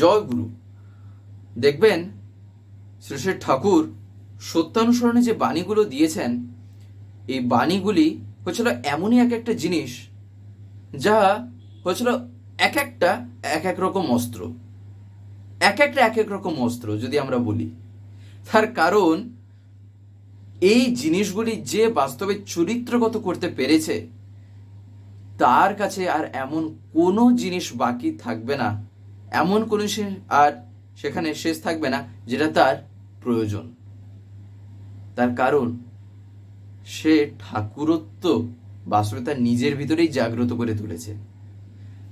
জয় গুরু দেখবেন শ্রী শ্রী ঠাকুর সত্যানুসরণে যে বাণীগুলো দিয়েছেন, এই বাণীগুলি হচ্ছিল এমনই এক একটা জিনিস যা হচ্ছিল এক একটা, এক এক রকম অস্ত্র। এক একটা, এক এক রকম অস্ত্র যদি আমরা বলি। তার কারণ, এই জিনিসগুলি যে বাস্তবে চরিত্রগত করতে পেরেছে, তার কাছে আর এমন কোনো জিনিস বাকি থাকবে না। এমন কোনো আর সেখানে শেষ থাকবে না যেটা তার প্রয়োজন। তার কারণ, সে ঠাকুরত্ব বাস্তবে তার নিজের ভিতরেই জাগ্রত করে তুলেছে।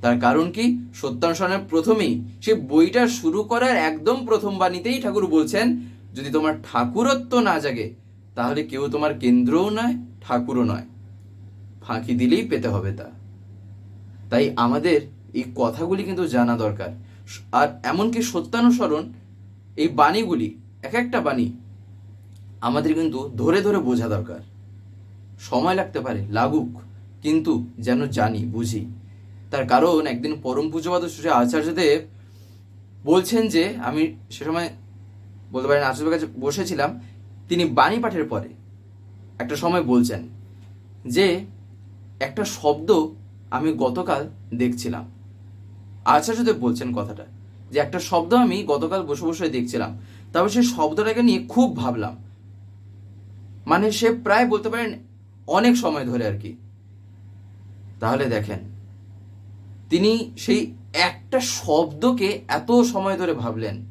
তার কারণ কি? সত্যানুসরণের প্রথমেই সে বইটা শুরু করার একদম প্রথম বাণীতেই ঠাকুর বলছেন, যদি তোমার ঠাকুরত্ব না জাগে, তাহলে কেউ তোমার কেন্দ্রও নয়, ঠাকুরও নয়। ফাঁকি দিলেই পেতে হবে তা। তাই আমাদের এই কথাগুলি কিন্তু জানা দরকার। আর এমনকি সত্যানুসরণ, এই বাণীগুলি এক একটা বাণী আমাদের কিন্তু ধরে ধরে বোঝা দরকার। সময় লাগতে পারে, লাগুক, কিন্তু যেন জানি, বুঝি। তার কারণ একদিন পরম পূজ্যপাদ শ্রী আচার্যদেব বলছেন যে, আমি সে সময় বলতে পারেন আচার্যের কাছে বসেছিলাম, তিনি বাণী পাঠের পরে একটা সময় বলছেন যে, একটা শব্দ আমি গতকাল দেখছিলাম। আচার্যদেব বলছেন কথাটা। যে একটা শব্দ আমি গতকাল বসে বসে দেখছিলাম। তবে সেই শব্দটাকে নিয়ে খুব ভাবলাম। মানে সে প্রায় বলতে পারেন অনেক সময় ধরে আর কি। তাহলে দেখেন, তিনি সেই একটা শব্দকে এত সময় ধরে ভাবলেন।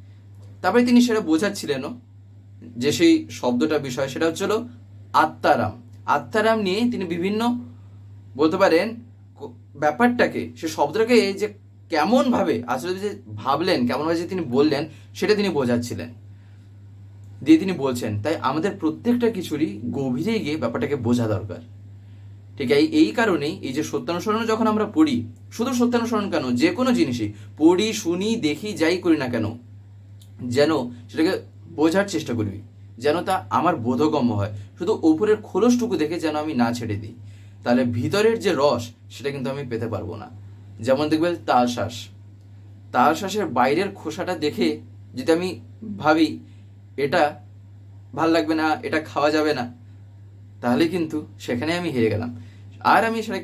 তারপরে তিনি সেটা বোঝাচ্ছিলেনও, যে সেই শব্দটা বিষয় সেটা হচ্ছিল আত্মারাম। আত্মারাম নিয়ে তিনি বিভিন্ন বলতে পারেন ব্যাপারটাকে, সে শব্দটাকে যে কেমনভাবে আসলে যে ভাবলেন, কেমনভাবে যে তিনি বললেন, সেটা তিনি বোঝাচ্ছিলেন। দিয়ে তিনি বলছেন, তাই আমাদের প্রত্যেকটা কিছুরই গভীরে গিয়ে ব্যাপারটাকে বোঝা দরকার। ঠিক এই এই কারণেই এই যে সত্যানুসরণ যখন আমরা পড়ি, শুধু সত্যানুসরণ কেন, যে কোনো জিনিসই, পড়ি, শুনি, দেখি, যাই করি না কেন, যেন সেটাকে বোঝার চেষ্টা করবি যেন তা আমার বোধগম্য হয়। শুধু ওপরের খোলসটুকু দেখে যেন আমি না ছেড়ে দিই। তাহলে ভিতরের যে রস, সেটা কিন্তু আমি পেতে পারব না। যেমন দেখবে তালশ্বাস তালশ্বাসের বাইরের খোসাটা দেখে যদি আমি ভাবি, এটা ভালো লাগবে না, এটা খাওয়া যাবে না, তাহলে কিন্তু সেখানে আমি হেরে গেলাম। আর আমি সেটা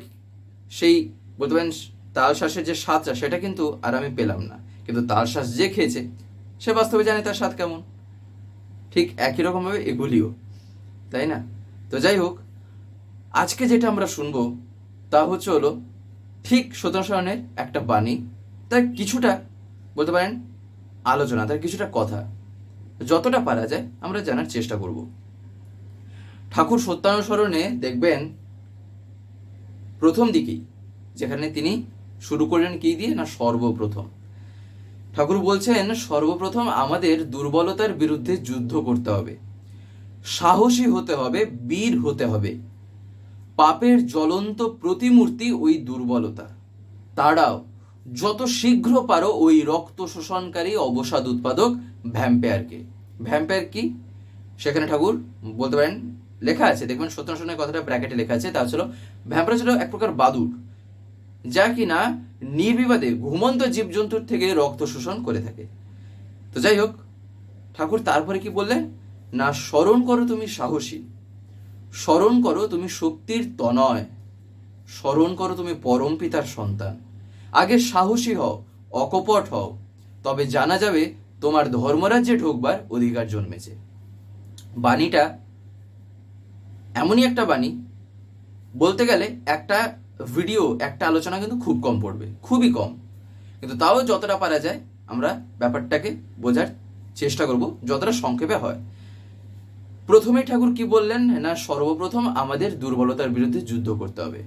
সেই বলতে পারেন তাল শ্বাসের যে স্বাদটা, সেটা কিন্তু আর আমি পেলাম না। কিন্তু তাল শ্বাস যে খেয়েছে, সে বাস্তবে জানে তার স্বাদ কেমন। ঠিক একই রকমভাবে এগুলিও, তাই না? তো যাই হোক, আজকে যেটা আমরা শুনব, তা হচ্ছে হলো ঠিক সত্যনারায়ণের একটা বাণী, তার কিছুটা বলতে পারেন আলোচনা, তার কিছুটা কথা। যতটা পারা যায় আমরা জানার চেষ্টা করব। ঠাকুর সত্যানুসরণে দেখবেন প্রথম দিকেই, যেখানে তিনি শুরু করলেন কি দিয়ে? না, সর্বপ্রথম। ঠাকুর বলছেন, সর্বপ্রথম আমাদের দুর্বলতার বিরুদ্ধে যুদ্ধ করতে হবে। সাহসী হতে হবে, বীর হতে হবে। পাপের জ্বলন্ত প্রতিমূর্তি ওই দুর্বলতা। তারাও যত শীঘ্র পারো ওই রক্ত শোষণকারী অবসাদ উৎপাদক ভ্যাম্পায়ারকে। ভ্যাম্পায়ার কি? সেখানে ঠাকুর বলতে পারেন, লেখা আছে দেখবেন সত্যানুসরণের কথাটা ব্র্যাকেটে লেখা আছে, তা ছিল ভ্যাম্পায়ার ছিল এক প্রকার বাদুর যা কিনা নির্বিবাদে ঘুমন্ত জীবজন্তুর থেকে রক্ত শোষণ করে থাকে। তো যাই হোক, ঠাকুর তারপরে কি বললেন? না, স্মরণ করো তুমি সাহসী। স্মরণ করো তুমি শক্তির তনয়। স্মরণ করো তুমি পরম পিতার সন্তান। আগে সাহসী হও, অকপট হও, তবে জানা যাবে তোমার ধর্মরাজ্যে ঢোকবার অধিকার জন্মেছে। বাণীটা এমনই একটা বাণী, বলতে গেলে একটা ভিডিও একটা আলোচনা কিন্তু খুব কম পড়বে, খুবই কম। কিন্তু তাও যতটা পারা যায় আমরা ব্যাপারটাকে বোঝার চেষ্টা করব, যতটা সংক্ষেপে হয়। প্রথমে ঠাকুর কি বললেন? না, সর্বপ্রথম আমাদের দুর্বলতার বিরুদ্ধে যুদ্ধ করতে হবে।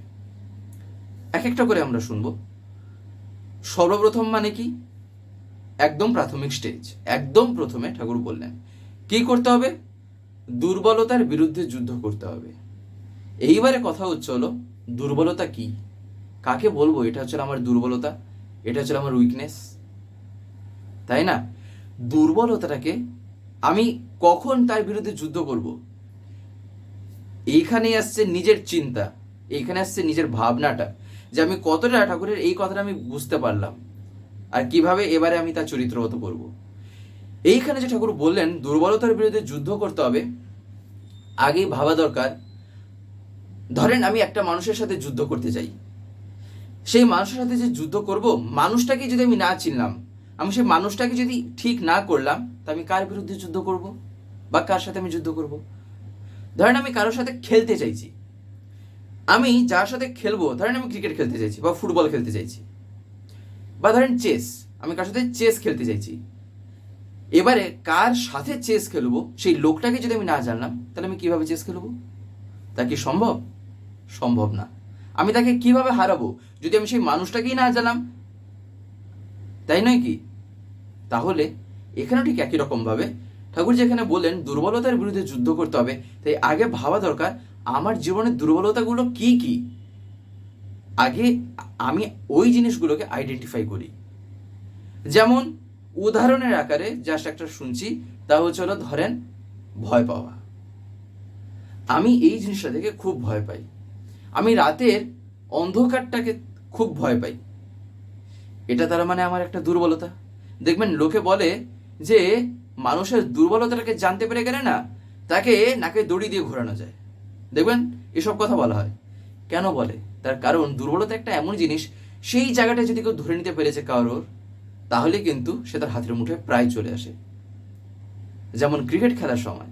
এক একটা করে আমরা শুনব। সর্বপ্রথম মানে কি? একদম প্রাথমিক স্টেজ একদম প্রথমে ঠাকুর বললেন। কি করতে হবে? দুর্বলতার বিরুদ্ধে যুদ্ধ করতে হবে। এইবারে কথা হচ্ছে হলো, দুর্বলতা কি? কাকে বলব? এটা হচ্ছে আমার দুর্বলতা, এটা হচ্ছে আমার উইকনেস তাই না? দুর্বলতাটাকে আমি কখন তার বিরুদ্ধে যুদ্ধ করব? এইখানে আসছে নিজের চিন্তা, এইখানে আসছে নিজের ভাবনাটা যে আমি কতটা ঠাকুরের এই কথাটা আমি বুঝতে পারলাম আর কীভাবে এবারে আমি তার চরিত্রগত করব। এইখানে যে ঠাকুর বললেন, দুর্বলতার বিরুদ্ধে যুদ্ধ করতে হবে, আগেই ভাবা দরকার। ধরেন আমি একটা মানুষের সাথে যুদ্ধ করতে চাই। সেই মানুষের সাথে যে যুদ্ধ করব, মানুষটাকে যদি আমি না চিনলাম, আমি সেই মানুষটাকে যদি ঠিক না করলাম তা আমি কার বিরুদ্ধে যুদ্ধ করব? বা কার সাথে আমি যুদ্ধ করব? ধরেন আমি কারোর সাথে খেলতে চাইছি। আমি যার সাথে খেলব, ধরেন আমি ক্রিকেট খেলতে চাইছি বা ফুটবল খেলতে চাইছি। বা ধরেন চেস আমি কার সাথে চেস খেলতে চাইছি। এবারে কার সাথে চেস খেলব, সেই লোকটাকে যদি আমি না জানলাম, তাহলে আমি কীভাবে চেস খেলব? তা কি সম্ভব? সম্ভব না। আমি তাকে কীভাবে হারাবো? যদি আমি সেই মানুষটাকেই না জানলাম, তাই নয় কি? তাহলে এখানেও ঠিক একই রকমভাবে। ঠাকুর যেখানে বললেন, দুর্বলতার বিরুদ্ধে যুদ্ধ করতে হবে। তাই আগে ভাবা দরকার, আমার জীবনের দুর্বলতাগুলো কি কি? আগে আমি ওই জিনিসগুলোকে আইডেন্টিফাই করি। যেমন, উদাহরণের আকারে জাস্ট একটা শুনছি, তা হচ্ছে হলো, ধরেন, ভয় পাওয়া। আমি এই জিনিসটা থেকে খুব ভয় পাই। আমি রাতের অন্ধকারটাকে খুব ভয় পাই। এটা তার মানে আমার একটা দুর্বলতা। দেখবেন, লোকে বলে যে মানুষের দুর্বলতাটাকে জানতে পেরে গেলে না, তাকে নাকে দড়ি দিয়ে ঘোরানো যায়। দেখবেন, এসব কথা বলা হয়। কেন বলে? তার কারণ, দুর্বলতা একটা এমন জিনিস, সেই জায়গাটা যদি কেউ ধরে নিতে পেরেছে কারোর, তাহলে কিন্তু সে তার হাতের মুঠে প্রায় চলে আসে। যেমন ক্রিকেট খেলার সময়,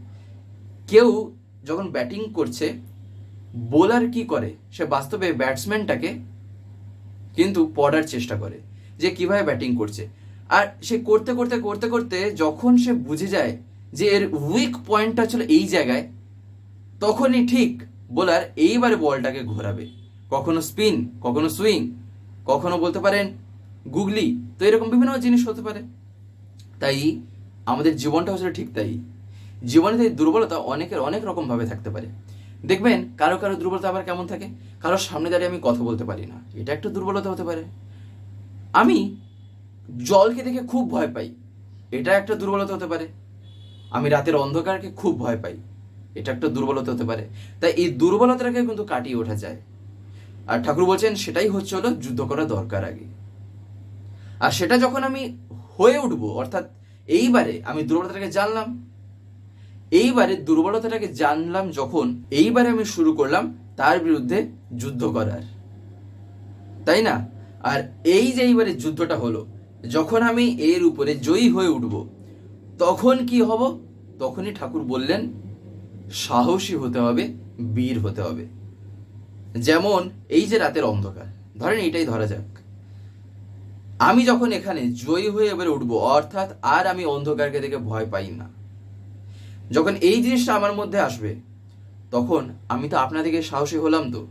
কেউ যখন ব্যাটিং করছে, বোলার কি করে? সে বাস্তবে ব্যাটসম্যানটাকে কিন্তু পড়ার চেষ্টা করে, যে কীভাবে ব্যাটিং করছে। আর সে করতে করতে করতে করতে যখন সে বুঝে যায় যে এর উইক পয়েন্টটা ছিল এই জায়গায়, তখনই ঠিক বোলার এইবারে বলটাকে ঘোরাবে। কখনো স্পিন কখনো সুইং কখনো বলতে পারেন গুগলি তো এরকম বিভিন্ন জিনিস হতে পারে। তাই আমাদের জীবনটা হচ্ছে ঠিক তাই। জীবনে এই দুর্বলতা অনেকের অনেক রকমভাবে থাকতে পারে। দেখবেন কারও কারও দুর্বলতা আবার কেমন থাকে? কারোর সামনে দাঁড়িয়ে আমি কথা বলতে পারি না। এটা একটা দুর্বলতা হতে পারে। আমি জলকে দেখে খুব ভয় পাই। এটা একটা দুর্বলতা হতে পারে। আমি রাতের অন্ধকারকে খুব ভয় পাই। এটা একটা দুর্বলতা হতে পারে। তাই এই দুর্বলতাটাকে কিন্তু কাটিয়ে ওঠা যায়। আর ঠাকুর বলছেন, সেটাই হচ্ছে হলো যুদ্ধ করা দরকার আগে। আর সেটা যখন আমি হয়ে উঠবো, অর্থাৎ এইবারে আমি দুর্বলতাটাকে জানলাম, এইবারে দুর্বলতাটাকে জানলাম যখন, এইবারে আমি শুরু করলাম তার বিরুদ্ধে যুদ্ধ করার। তাই না? আর এই যে এইবারে যুদ্ধটা হলো যখন আমি এর উপরে জয়ী হয়ে উঠব, তখন কি হব? তখনই ঠাকুর বললেন, সাহসী হতে হবে, বীর হতে হবে। যেমন এই যে রাতের অন্ধকার, ধরেন এটাই ধরা যাক। আমি যখন এখানে জয়ী হয়ে এবারে উঠবো, অর্থাৎ আর আমি অন্ধকারকে দেখে ভয় পাই না। যখন এই জিনিসটা আমার মধ্যে আসবে, তখন আমি তো আপনাদেরকে সাহসী হলাম তো।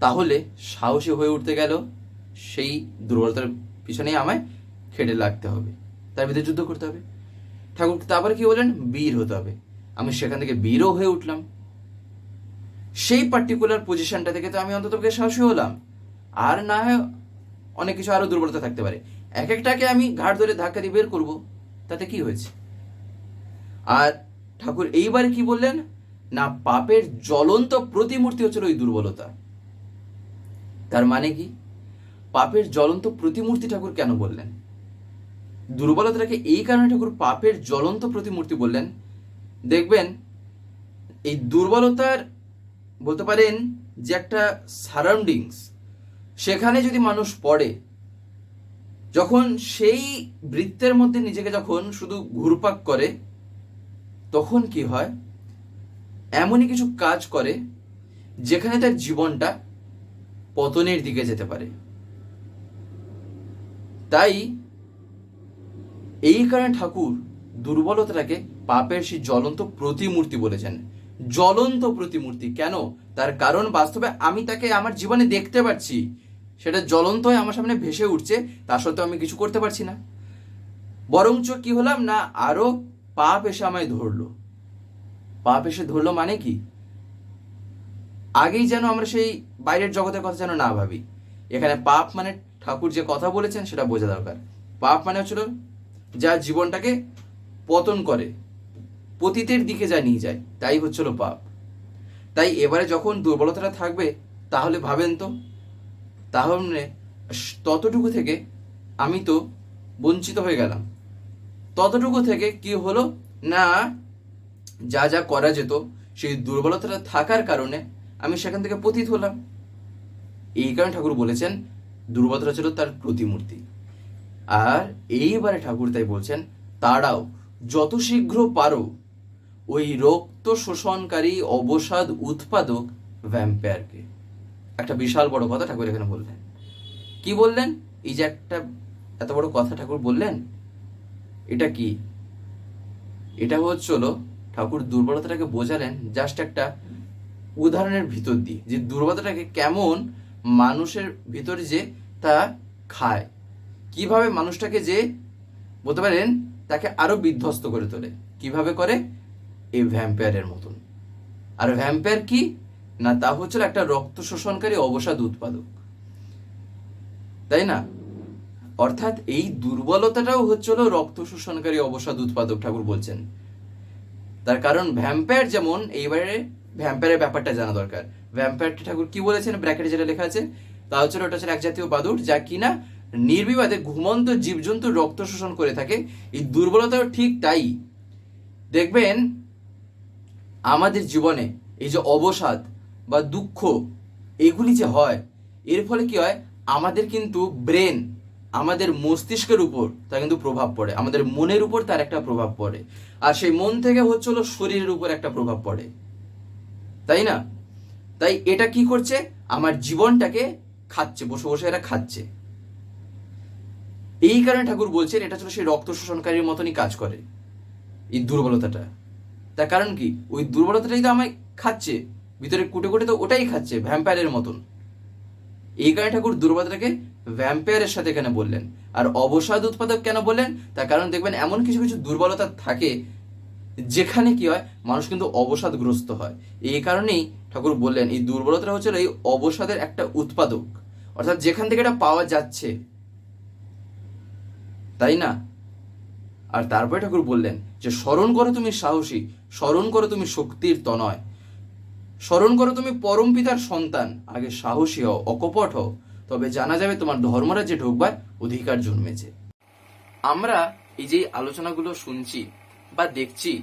তাহলে সাহসী হয়ে উঠতে গেল সেই দুর্বলতার পিছনে আমায় খেটে লাগতে হবে। তার ভিতরে যুদ্ধ করতে হবে। ঠাকুর, তারপরে কি বললেন? বীর হতে হবে। আমি সেখান থেকে বীরও হয়ে উঠলাম। সেই পার্টিকুলার পজিশনটা থেকে তো আমি অন্তত সাহসী হলাম। আর না হয় অনেক কিছু আরও দুর্বলতা থাকতে পারে। এক একটাকে আমি ঘাট ধরে ধাক্কা দিয়ে বের করব। তাতে কি হয়েছে? আর ঠাকুর, এইবার কি বললেন? না, পাপের জ্বলন্ত প্রতিমূর্তি হচ্ছিল ওই দুর্বলতা। তার মানে কি? পাপের জ্বলন্ত প্রতিমূর্তি ঠাকুর কেন বললেন? দুর্বলতাকে এই কারণে ঠাকুর পাপের জ্বলন্ত প্রতিমূর্তি বললেন। দেখবেন, এই দুর্বলতার বলতে পারেন যে একটা সারাউন্ডিংস সেখানে যদি মানুষ পড়ে, যখন সেই বৃত্তের মধ্যে নিজেকে যখন শুধু ঘুরপাক করে, তখন কি হয়? এমনই কিছু কাজ করে, যেখানে তার জীবনটা পতনের দিকে যেতে পারে। তাই এই কারণে ঠাকুর দুর্বলতাটাকে পাপের সেই জ্বলন্ত প্রতিমূর্তি বলেছেন। জ্বলন্ত প্রতিমূর্তি। কেন? তার কারণ বাস্তবে আমি তাকে আমার জীবনে দেখতে পাচ্ছি। সেটা জ্বলন্ত হয়ে আমার সামনে ভেসে উঠছে, তা সত্ত্বেও আমি কিছু করতে পারছি না। বরঞ্চ কি হলাম না, আরও পাপ এসে আমায় ধরলো। পাপ এসে ধরলো মানে কি? আগেই যেন আমরা সেই বাইরের জগতের কথা যেন না ভাবি। এখানে পাপ মানে ঠাকুর যে কথা বলেছেন সেটা বোঝা দরকার। পাপ মানে হচ্ছিল যা জীবনটাকে পতন করে, পতিতের দিকে যা নিয়ে যায়, তাই হচ্ছিল পাপ। তাই এবারে যখন দুর্বলতাটা থাকবে, তাহলে ভাবেন তো, তাহলে ততটুকু থেকে আমি তো বঞ্চিত হয়ে গেলাম। ততটুকু থেকে কি হলো? না, যা যা করা যেত, সেই দুর্বলতাটা থাকার কারণে আমি সেখান থেকে পতিত হলাম। এই কারণে ঠাকুর বলেছেন দুর্বলতা ছিল তার প্রতিমূর্তি। আর এইবারে ঠাকুর তাই বলছেন তারাও যত শীঘ্র পারো, ওই রক্ত শোষণকারী অবসাদ উৎপাদক ভ্যাম্পায়ারকে একটা বিশাল বড় কথা ঠাকুর এখানে বললেন। কি বললেন? এই যে একটা এত বড় কথা ঠাকুর বললেন, এটা কি? এটা হচ্ছিল ঠাকুর দুর্বলতাটাকে বোঝালেন জাস্ট একটা উদাহরণের ভিতর দিয়ে যে দুর্বলতাটাকে কেমন মানুষের ভিতরে যে তা খায়। কীভাবে মানুষটাকে যে, বলতে পারেন, তাকে আরও বিধ্বস্ত করে তোলে। কীভাবে করে? এই ভ্যাম্পায়ারের মতন। আর ভ্যাম্পায়ার কি? না, তা হচ্ছিল একটা রক্ত শোষণকারী অবসাদ উৎপাদক। তাই না? অর্থাৎ এই দুর্বলতাটাও হচ্ছিল রক্ত শোষণকারী অবসাদ উৎপাদক ঠাকুর বলছেন। তার কারণ ভ্যাম্পায়ার যেমন, এইবারে ভ্যাম্পায়ারের ব্যাপারটা জানা দরকার। ভ্যাম্পায়ারটি ঠাকুর কি বলেছেন? ব্র্যাকেটে যেটা লেখা আছে, তা হচ্ছে ওটা হচ্ছে এক জাতীয় বাদুর যা কিনা নির্বিবাদে ঘুমন্ত জীবজন্তুর রক্ত শোষণ করে থাকে। এই দুর্বলতাও ঠিক তাই। দেখবেন, আমাদের জীবনে এই যে অবসাদ বা দুঃখ, এগুলি যে হয়, এর ফলে কি হয়? আমাদের কিন্তু ব্রেন, আমাদের মস্তিষ্কের উপর তার কিন্তু প্রভাব পড়ে। আমাদের মনের উপর তার একটা প্রভাব পড়ে। আর সেই মন থেকে হচ্ছে হলো শরীরের উপর একটা প্রভাব পড়ে। তাই না? তাই এটা কি করছে? আমার জীবনটাকে খাচ্ছে, বসে বসে এরা খাচ্ছে। এই কারণে ঠাকুর বলছেন, এটা ছিল সেই রক্ত শোষণকারীর মতনই কাজ করে এই দুর্বলতাটা। তার কারণ কি? ওই দুর্বলতাটাই তো আমায় খাচ্ছে, ভিতরে কুটে কুটে তো ওটাই খাচ্ছে ভ্যাম্পায়ারের মতন। এই কারণে ঠাকুর দুর্বলতাটাকে ভ্যাম্পায়ারের সাথে এখানে বললেন? আর অবসাদ উৎপাদক কেন বললেন? তার কারণ দেখবেন, এমন কিছু কিছু দুর্বলতা থাকে, যেখানে কি হয়, মানুষ কিন্তু অবসাদগ্রস্ত হয়। এই কারণেই ঠাকুর বললেন, এই দুর্বলতা হচ্ছে এই অবসাদের একটা উৎপাদক। অর্থাৎ যেখান থেকে এটা পাওয়া যাচ্ছে। তাই না? আর তারপরে ঠাকুর বললেন যে স্মরণ করো তুমি সাহসী স্মরণ করো তুমি শক্তির তনয় স্মরণ করো তুমি পরম পিতার সন্তান। আগে সাহসী হও, অকপট হও, তবে জানা যাবে তোমার ধর্মরাজ্যে ঢুকবার অধিকার জন্মেছে। আমরা এই যে আলোচনাগুলো শুনছি বা দেখছি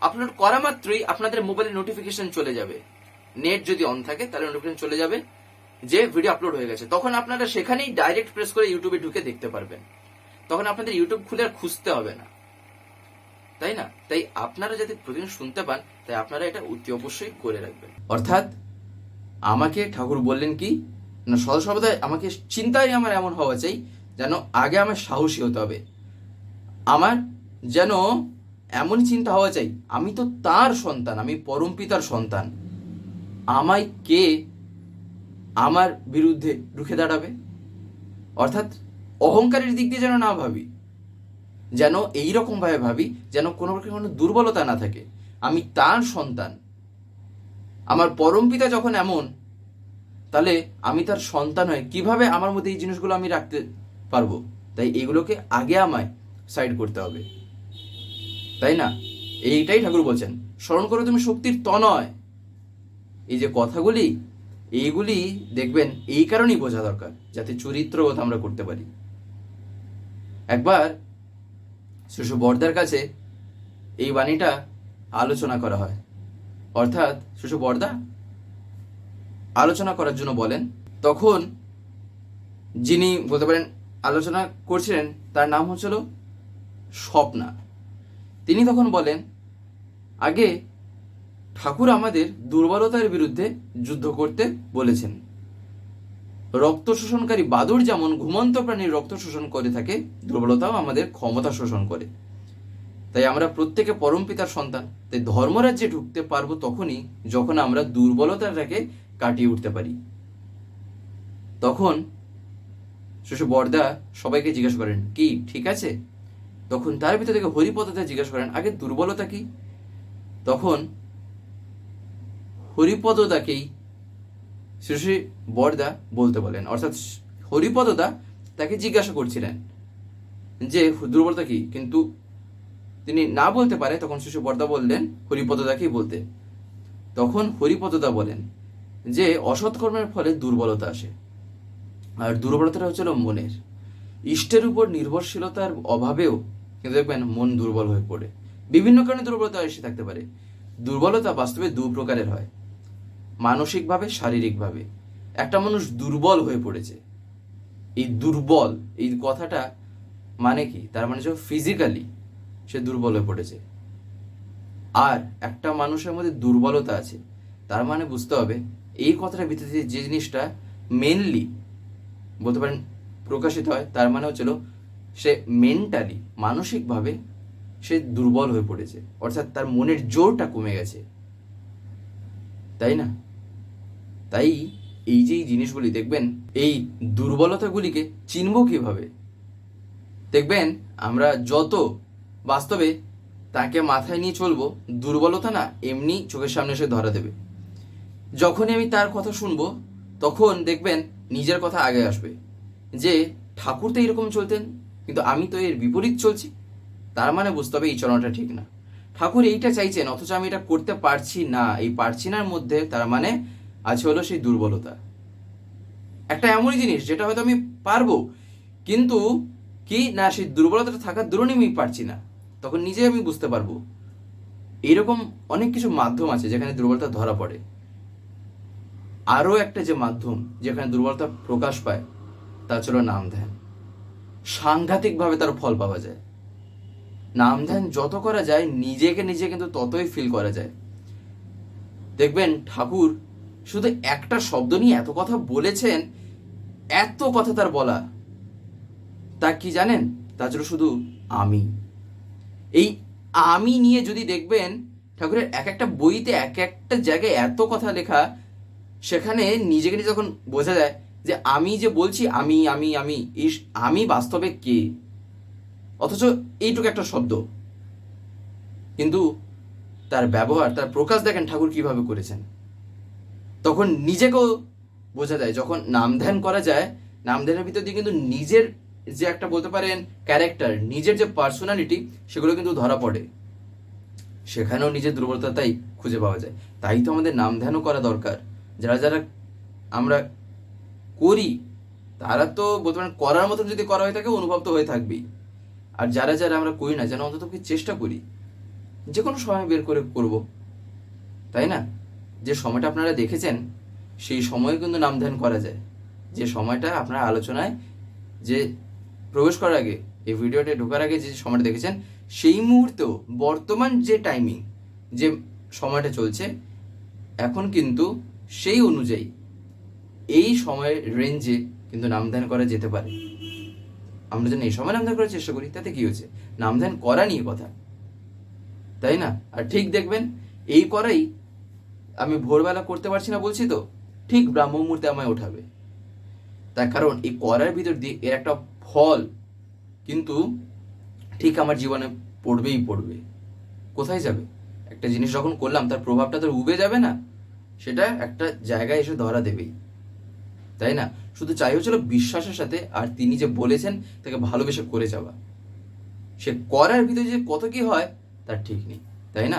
আপলোড করা মাত্রই আপনাদের মোবাইলে নোটিফিকেশন চলে যাবে। নেট যদি অন থাকে, তাহলে নোটিফিকেশন চলে যাবে যে ভিডিও আপলোড হয়ে গেছে। তখন আপনারা সেখানেই ডাইরেক্ট প্রেস করে ইউটিউবে ঢুকে দেখতে পারবেন। তখন আপনাদের ইউটিউব খুলে আর খুঁজতে হবে না। তাই না? তাই আপনারা যাতে প্রতিদিন শুনতে পান, তাই আপনারা এটা অতি অবশ্যই করে রাখবেন। অর্থাৎ আমাকে ঠাকুর বললেন কি, না, সদা সর্বদা আমাকে চিন্তায় আমার এমন হওয়া চাই যেন আগে আমার সাহসী হতে হবে। আমার যেন এমন চিন্তা হওয়া চাই। আমি তো তার সন্তান, আমি পরম পিতার সন্তান। আমায় কে আমার বিরুদ্ধে রুখে দাঁড়াবে? অর্থাৎ অহংকারের দিক দিয়ে যেন না ভাবি, যেন এই রকম ভাবে ভাবি যেন কোনো রকম কোনো দুর্বলতা না থাকে। আমি তার সন্তান। আমার পরম পিতা যখন এমন, তাহলে আমি তার সন্তান হয়ে কীভাবে আমার মধ্যে এই জিনিসগুলো আমি রাখতে পারব? তাই এগুলোকে আগে আমায় সাইড করতে হবে। তাই না? এইটাই ঠাকুর বলছেন। স্মরণ করো তুমি শক্তির ত নয় এই যে কথাগুলি, এইগুলি দেখবেন এই কারণেই বোঝা দরকার, যাতে চরিত্রবোধ আমরা করতে পারি। একবার শিশু বর্দার কাছে এই বাণীটা আলোচনা করা হয়। অর্থাৎ শিশু বর্দা আলোচনা করার জন্য বলেন, তখন যিনি বলতে পারেন আলোচনা করছিলেন, তার নাম হচ্ছিল স্বপ্না। তিনি তখন বলেন, আগে ঠাকুর আমাদের দুর্বলতার বিরুদ্ধে যুদ্ধ করতে বলেছেন। রক্ত শোষণকারী বাদুড় যেমন ঘুমন্ত প্রাণীর রক্ত শোষণ করে থাকে, দুর্বলতাও আমাদের ক্ষমতা শোষণ করে। তাই আমরা প্রত্যেকে পরম পিতার সন্তান। তাই ধর্মরাজ্যে ঢুকতে পারব তখনই যখন আমরা দুর্বলতাটাকে কাটিয়ে উঠতে পারি। তখন শশী বরদা সবাইকে জিজ্ঞাসা করেন, কি, ঠিক আছে? তখন তার ভিতর থেকে হরিপদতে জিজ্ঞাসা করেন, আগে দুর্বলতা কি? তখন হরিপদদাকেই শ্রী বরদা বলতে বলেন, অর্থাৎ হরিপদদা তাকে জিজ্ঞাসা করছিলেন যে, দুর্বলতা কি? কিন্তু তিনি না বলতে পারে, তখন শিশু বরদা বললেন, হরিপদদাকেই বলতে। তখন হরিপদদা বলেন যে অসৎকর্মের ফলে দুর্বলতা আসে। আর দুর্বলতাটা হচ্ছিল মনের। ইষ্টের উপর নির্ভরশীলতার অভাবেও কিন্তু দেখবেন মন দুর্বল হয়ে পড়ে। বিভিন্ন কারণে দুর্বলতা এসে থাকতে পারে। দুর্বলতা বাস্তবে দু প্রকারের হয়। মানসিকভাবে, শারীরিকভাবে। একটা মানুষ দুর্বল হয়ে পড়েছে। এই দুর্বল, এই কথাটা মানে কি? তার মানে যে ফিজিক্যালি সে দুর্বল হয়ে পড়েছে। আর একটা মানুষের মধ্যে দুর্বলতা আছে, তার মানে বুঝতে হবে এই কথাটা ভিত্তিতে যে জিনিসটা মেনলি বলতে পারেন প্রকাশিত হয়, তার মানে হচ্ছিল সে মেন্টালি মানসিকভাবে সে দুর্বল হয়ে পড়েছে। অর্থাৎ তার মনের জোরটা কমে গেছে। তাই না? তাই এই যে জিনিসগুলি, দেখবেন, এই দুর্বলতাগুলিকে চিনব কীভাবে? দেখবেন, আমরা যত বাস্তবে তাকে মাথায় নিয়ে চলবো, দুর্বলতা না এমনি চোখের সামনে এসে ধরা দেবে। যখনই আমি তার কথা শুনব, তখন দেখবেন, নিজের কথা আগে আসবে। যে ঠাকুর তো এরকম চলতেন কিন্তু আমি তো এর বিপরীত চলছি। তার মানে বুঝতে হবে এই চলনটা ঠিক না। ঠাকুর এইটা চাইছেন, অথচ আমি এটা করতে পারছি না। এই পারছি নার মধ্যে তার মানে আছে হলো সেই দুর্বলতা। একটা এমনই জিনিস যেটা হয়তো আমি পারব, কিন্তু কি না সেই দুর্বলতাটা থাকার দরুনই আমি পারছি না। তখন নিজে আমি বুঝতে পারব। এরকম অনেক কিছু মাধ্যম আছে যেখানে দুর্বলতা ধরা পড়ে। আরও একটা যে মাধ্যম যেখানে দুর্বলতা প্রকাশ পায় তা ছিল নাম ধ্যান। সাংঘাতিকভাবে তার ফল পাওয়া যায়। নাম ধ্যান যত করা যায়, নিজেকে নিজে কিন্তু ততই ফিল করা যায়। দেখবেন ঠাকুর শুধু একটা শব্দ নিয়ে এত কথা বলেছেন, এত কথা তার বলা। তা কি জানেন? তা ছিল শুধু আমি। এই আমি নিয়ে যদি দেখবেন, ঠাকুরের এক একটা বইতে এক একটা জায়গায় এত কথা লেখা, সেখানে নিজেকে নিজে যখন বোঝা যায় যে আমি যে বলছি, আমি আমি আমি এই আমি বাস্তবে কে? অথচ এইটুকু একটা শব্দ। কিন্তু তার ব্যবহার, তার প্রকাশ দেখেন ঠাকুর কীভাবে করেছেন। তখন নিজেকেও বোঝা যায়, যখন নাম ধ্যান করা যায়, নাম ধ্যানের ভিতর দিয়ে কিন্তু নিজের যে একটা বলতে পারেন ক্যারেক্টার নিজের যে পার্সোনালিটি সেগুলো কিন্তু ধরা পড়ে। সেখানেও নিজের দুর্বলতা তাই খুঁজে পাওয়া যায়। তাই তো আমাদের নাম ধ্যানও করা দরকার। যারা যারা আমরা করি, তারা তো বলতে পারেন করার মতন যদি করা হয়ে থাকে অনুভব তো হয়ে থাকবেই। আর যারা যারা আমরা করি না, যেন অন্তত চেষ্টা করি যে কোনো সময় বের করে করব। তাই না? যে সময়টা আপনারা দেখেছেন, সেই সময়ে কিন্তু নাম ধ্যান করা যায়। যে সময়টা আপনারা আলোচনায় যে প্রবেশ করার আগে, এই ভিডিওতে ঢোকার আগে যে সময়টা দেখেছেন, সেই মুহূর্তেও বর্তমান যে টাইমিং যে সময়টা চলছে, এখন কিন্তু সেই অনুযায়ী এই সময়ের রেঞ্জে কিন্তু নামধান করা যেতে পারে। আমরা যেন এই সময় নামধান করার চেষ্টা করি, তাতে কি হয়েছে? নামধান করা নিয়ে কথা। তাই না? আর ঠিক দেখবেন, এই করাই আমি ভোরবেলা করতে পারছি না বলছি তো, ঠিক ব্রাহ্ম মুহূর্তে আমায় ওঠাবে। তার কারণ, এই করার ভিতর দিয়ে এর একটা ফল কিন্তু ঠিক আমার জীবনে পড়বেই পড়বে। কোথায় যাবে? একটা জিনিস যখন করলাম, তার প্রভাবটা তো উবে যাবে না। সেটা একটা জায়গায় এসে ধরা দেবেই। তাই না? শুধু চাই হচ্ছিল বিশ্বাসের সাথে আর তিনি যে বলেছেন তাকে ভালোবেসে করে যাওয়া। সে করার ভিতরে যে কত কি হয়, তার ঠিক নেই, তাই না?